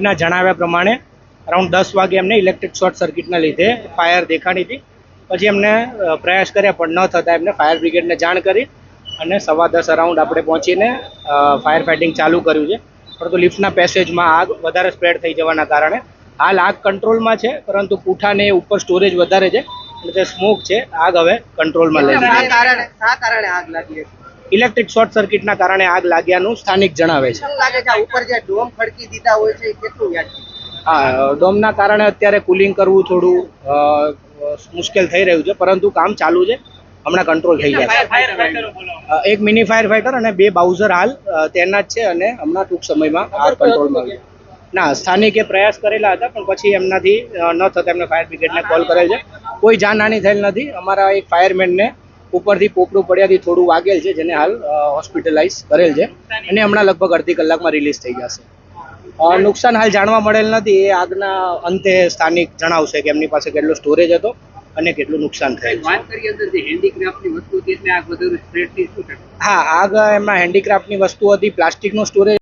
ના જણાવ્યા પ્રમાણે અરાઉન્ડ દસ વાગે એમને ઇલેક્ટ્રિક શોર્ટ સર્કિટના લીધે ફાયર દેખાણી હતી. પછી એમને પ્રયાસ કર્યા પણ ન થતાં એમને ફાયર બ્રિગેડને જાણ કરી અને સવા દસ અરાઉન્ડ આપણે પહોંચીને ફાયર ફાઇટિંગ ચાલુ કર્યું છે. પરંતુ લિફ્ટના પેસેજમાં આગ વધારે સ્પ્રેડ થઈ જવાના કારણે હાલ આગ કંટ્રોલમાં છે પરંતુ પૂઠાને ઉપર સ્ટોરેજ વધારે છે. એટલે જે સ્મોક છે આગ હવે કંટ્રોલમાં લઈ કારણે આગ લાગી હતી. ઇલેક્ટ્રિક શોર્ટ સર્કિટના કારણે આગ લાગ્યાનું સ્થાનિક જણાવે છે. લાગે છે ઉપર જે ડોમ ખડકી દીધા હોય છે એ કેટલું હા ડોમના કારણે અત્યારે કુલિંગ કરવું થોડું મુશ્કેલ થઈ રહ્યું છે પરંતુ કામ ચાલુ છે. હમણાં કંટ્રોલ થઈ ગયા એક મિની ફાયર ફાઈટર અને બે બાઉઝર હાલ તૈનાત છે અને હમણાં ટૂંક સમયમાં આ કંટ્રોલમાં. ના સ્થાનિકે પ્રયાસ કરેલા હતા પણ પછી એમનાથી ન થતા એમને ફાયર બ્રિગેડને કોલ કરેલ છે. કોઈ જાનહાની થયેલ નથી. અમારા એક ફાયરમેનને ઉપરથી પોપડું પડ્યાથી થોડું વાગેલ છે જેને હાલ હોસ્પિટલાઇઝ કરેલ છે. અને હમણાં લગભગ અડધી કલાકમાં રિલીઝ થઈ જશે. નુકસાન હાલ જાણવા મળેલ નથી. એ આગના અંતે સ્થાનિક જણાવશે કે એમની પાસે કેટલો સ્ટોરેજ હતો અને કેટલું નુકસાન થયું હા આગ એમના હેન્ડીક્રાફ્ટની વસ્તુ હતી પ્લાસ્ટિકનો સ્ટોરેજ